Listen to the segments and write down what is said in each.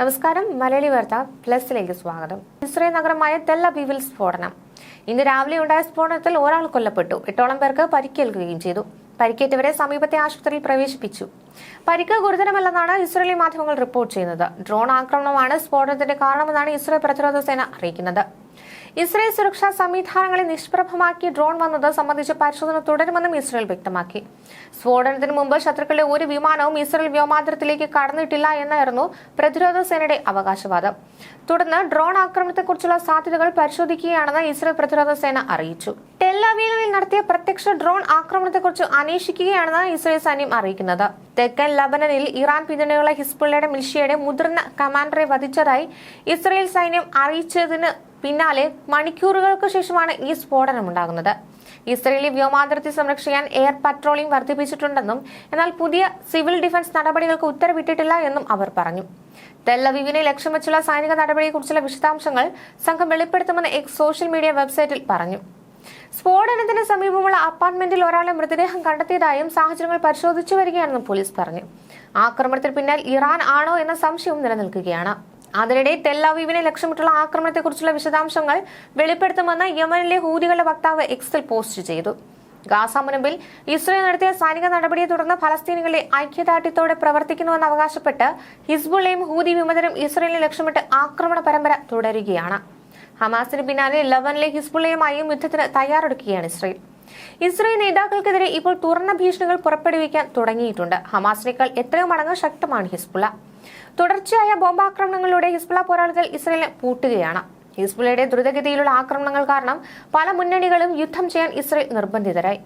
നമസ്കാരം. മലയാളി വാർത്ത പ്ലസിലേക്ക് സ്വാഗതം. ഇസ്രയേൽ നഗരമായ തെല്ലബീവിൽ സ്ഫോടനം. ഇന്ന് രാവിലെ ഉണ്ടായ സ്ഫോടനത്തിൽ ഒരാൾ കൊല്ലപ്പെട്ടു. എട്ടോളം പേർക്ക് പരിക്കേൽക്കുകയും ചെയ്തു. പരിക്കേറ്റവരെ സമീപത്തെ ആശുപത്രിയിൽ പ്രവേശിപ്പിച്ചു. പരിക്ക് ഗുരുതരമല്ലെന്നാണ് ഇസ്രയേലി മാധ്യമങ്ങൾ റിപ്പോർട്ട് ചെയ്യുന്നത്. ഡ്രോൺ ആക്രമണമാണ് സ്ഫോടനത്തിന്റെ കാരണമെന്നാണ് ഇസ്രയേൽ പ്രതിരോധ സേന അറിയിക്കുന്നത്. ഇസ്രയേൽ സുരക്ഷാ സംവിധാനങ്ങളെ നിഷ്പ്രഭമാക്കി ഡ്രോൺ വന്നത് സംബന്ധിച്ച് പരിശോധന തുടരുമെന്നും ഇസ്രയേൽ വ്യക്തമാക്കി. സ്ഫോടനത്തിന് മുമ്പ് ശത്രുക്കളുടെ ഒരു വിമാനവും ഇസ്രയേൽ വ്യോമാതിരത്തിലേക്ക് കടന്നിട്ടില്ല എന്നായിരുന്നു പ്രതിരോധ സേനയുടെ അവകാശവാദം. തുടർന്ന് ഡ്രോൺ ആക്രമണത്തെക്കുറിച്ചുള്ള സാധ്യതകൾ പരിശോധിക്കുകയാണെന്ന് ഇസ്രയേൽ പ്രതിരോധ സേന അറിയിച്ചു. ടെല്ലവീവിൽ നടത്തിയ പ്രത്യക്ഷ ഡ്രോൺ ആക്രമണത്തെക്കുറിച്ച് അന്വേഷിക്കുകയാണെന്ന് ഇസ്രയേൽ സൈന്യം അറിയിക്കുന്നത്. തെക്കൻ ലബനനിൽ ഇറാൻ പിന്തുണയുള്ള ഹിസ്ബുള്ളയുടെ മിൽഷ്യയുടെ മുതിർന്ന കമാൻഡറെ വധിച്ചതായി ഇസ്രയേൽ സൈന്യം അറിയിച്ചതിന് പിന്നാലെ മണിക്കൂറുകൾക്ക് ശേഷമാണ് ഈ സ്ഫോടനം ഉണ്ടാകുന്നത്. ഇസ്രയേലി വ്യോമാതിർത്തി സംരക്ഷിക്കാൻ എയർ പട്രോളിംഗ് വർദ്ധിപ്പിച്ചിട്ടുണ്ടെന്നും എന്നാൽ പുതിയ സിവിൽ ഡിഫൻസ് നടപടികൾക്ക് ഉത്തരവിട്ടിട്ടില്ല എന്നും അവർ പറഞ്ഞു. തെല്ലവീവിനെ ലക്ഷ്യം വെച്ചുള്ള സൈനിക നടപടിയെക്കുറിച്ചുള്ള വിശദാംശങ്ങൾ സംഘം വെളിപ്പെടുത്തുമെന്ന് എക്സ് സോഷ്യൽ മീഡിയ വെബ്സൈറ്റിൽ പറഞ്ഞു. സ്ഫോടനത്തിന് സമീപമുള്ള അപ്പാർട്ട്മെന്റിൽ ഒരാളെ മൃതദേഹം കണ്ടെത്തിയതായും സാഹചര്യങ്ങൾ പരിശോധിച്ചു വരികയാണെന്നും പോലീസ് പറഞ്ഞു. ആക്രമണത്തിന് പിന്നിൽ ഇറാൻ ആണോ എന്ന സംശയവും നിലനിൽക്കുകയാണ്. അതിനിടെ തെല്ലാവീവിനെ ലക്ഷ്യമിട്ടുള്ള ആക്രമണത്തെക്കുറിച്ചുള്ള വിശദാംശങ്ങൾ വെളിപ്പെടുത്തുമെന്ന് യമനിലെ ഹൂദികളുടെ വക്താവ് എക്സിൽ പോസ്റ്റ് ചെയ്തു. ഗാസ മുനമ്പിൽ ഇസ്രയേൽ നടത്തിയ സൈനിക നടപടിയെ തുടർന്ന് ഫലസ്തീനികളെ ഐക്യദാർഢ്യത്തോടെ പ്രവർത്തിക്കുന്നുവെന്ന് അവകാശപ്പെട്ട് ഹിസ്ബുള്ളയും ഹൂതി വിമതരും ഇസ്രയേലിനെ ലക്ഷ്യമിട്ട് ആക്രമണ പരമ്പര തുടരുകയാണ്. ഹമാസിന് പിന്നാലെ ലവനിലെ ഹിസ്ബുള്ളയുമായും യുദ്ധത്തിന് തയ്യാറെടുക്കുകയാണ് ഇസ്രയേൽ. ഇസ്രയേൽ നേതാക്കൾക്കെതിരെ ഇപ്പോൾ തുറന്ന ഭീഷണികൾ പുറപ്പെടുവിക്കാൻ തുടങ്ങിയിട്ടുണ്ട്. ഹമാസിനേക്കാൾ എത്രയോ മടങ്ങ് ശക്തമാണ് ഹിസ്ബുള്ള. തുടർച്ചയായ ബോംബാക്രമണങ്ങളിലൂടെ ഹിസ്ബുള്ള പോരാളികൾ ഇസ്രയേലിനെ പൂട്ടുകയാണ്. ഹിസ്ബുള്ളയുടെ ദ്രുതഗതിയിലുള്ള ആക്രമണങ്ങൾ കാരണം പല മുന്നണികളും യുദ്ധം ചെയ്യാൻ ഇസ്രയേൽ നിർബന്ധിതരായി.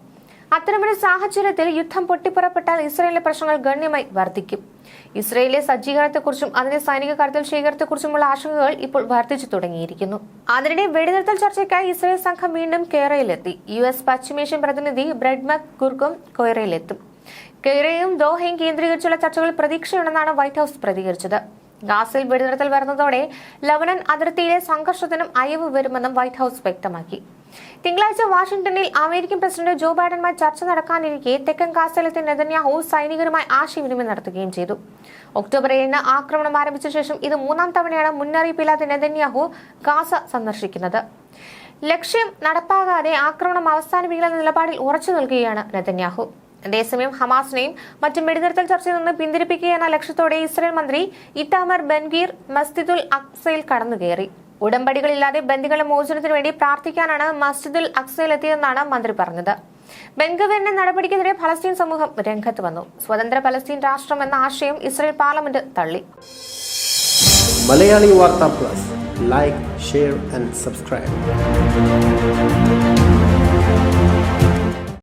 അത്തരമൊരു സാഹചര്യത്തിൽ യുദ്ധം പൊട്ടിപ്പുറപ്പെട്ടാൽ ഇസ്രയേലിലെ പ്രശ്നങ്ങൾ ഗണ്യമായി വർദ്ധിക്കും. ഇസ്രയേലിലെ സജ്ജീകരണത്തെക്കുറിച്ചും അതിന്റെ സൈനിക കരുതൽ ശേഖരത്തെക്കുറിച്ചുമുള്ള ആശങ്കകൾ ഇപ്പോൾ വർദ്ധിച്ചു തുടങ്ങിയിരിക്കുന്നു. അതിനിടെ വെടിനിർത്തൽ ചർച്ചയ്ക്കായി ഇസ്രയേൽ സംഘം വീണ്ടും കേരളയിലെത്തി യു എസ് പശ്ചിമേഷ്യൻ പ്രതിനിധി ബ്രെഡ്മക് ഗുർഗും കൊയ്റയിലെത്തും. കെയ്റയും ദോഹയും കേന്ദ്രീകരിച്ചുള്ള ചർച്ചകൾ പ്രതീക്ഷയുണ്ടെന്നാണ് വൈറ്റ് ഹൌസ് പ്രതികരിച്ചത്. ഗാസിൽ വെടിനിർത്തൽ വരുന്നതോടെ ലബനൻ അതിർത്തിയിലെ സംഘർഷത്തിനും അയവ് വരുമെന്നും വൈറ്റ് ഹൌസ് വ്യക്തമാക്കി. തിങ്കളാഴ്ച വാഷിംഗ്ടണിൽ അമേരിക്കൻ പ്രസിഡന്റ് ജോ ബൈഡനുമായി ചർച്ച നടക്കാനിരിക്കെ തെക്കൻ കാസലത്തിൽ നെതന്യാഹു സൈനികരുമായി ആശയവിനിമയം നടത്തുകയും ചെയ്തു. ഒക്ടോബർ ഏഴിന് ആക്രമണം ആരംഭിച്ച ശേഷം ഇത് മൂന്നാം തവണയാണ് മുന്നറിയിപ്പില്ലാത്ത നെതന്യാഹു ഗാസ സന്ദർശിക്കുന്നത്. ലക്ഷ്യം നടപ്പാകാതെ ആക്രമണം അവസാനിപ്പിക്കുന്ന നിലപാടിൽ ഉറച്ചു നിൽക്കുകയാണ് നെതന്യാഹു. അതേസമയം ഹമാസിനെയും മറ്റും വെടിനിർത്തൽ ചർച്ചയിൽ നിന്ന് പിന്തിരിപ്പിക്കുക എന്ന ലക്ഷ്യത്തോടെ ഇസ്രയേൽ മന്ത്രി ഇറ്റാമർ ബൻഗീർ മസ്ജിദുൽ അക്സയിൽ കടന്നുകയറി. ഉടമ്പടികളില്ലാതെ ബന്ദികളുടെ മോചനത്തിനു വേണ്ടി പ്രാർത്ഥിക്കാനാണ് മസ്ജിദുൽ അക്സയിൽ എത്തിയതെന്നാണ് മന്ത്രി പറഞ്ഞത്. ബെൻഗവീറിന്റെ നടപടിക്കെതിരെ ഫലസ്തീൻ സമൂഹം രംഗത്ത് വന്നു. സ്വതന്ത്ര ഫലസ്തീൻ രാഷ്ട്രം എന്ന ആശയം ഇസ്രയേൽ പാർലമെന്റ് തള്ളി. Malayali Vartha plus. Like share and subscribe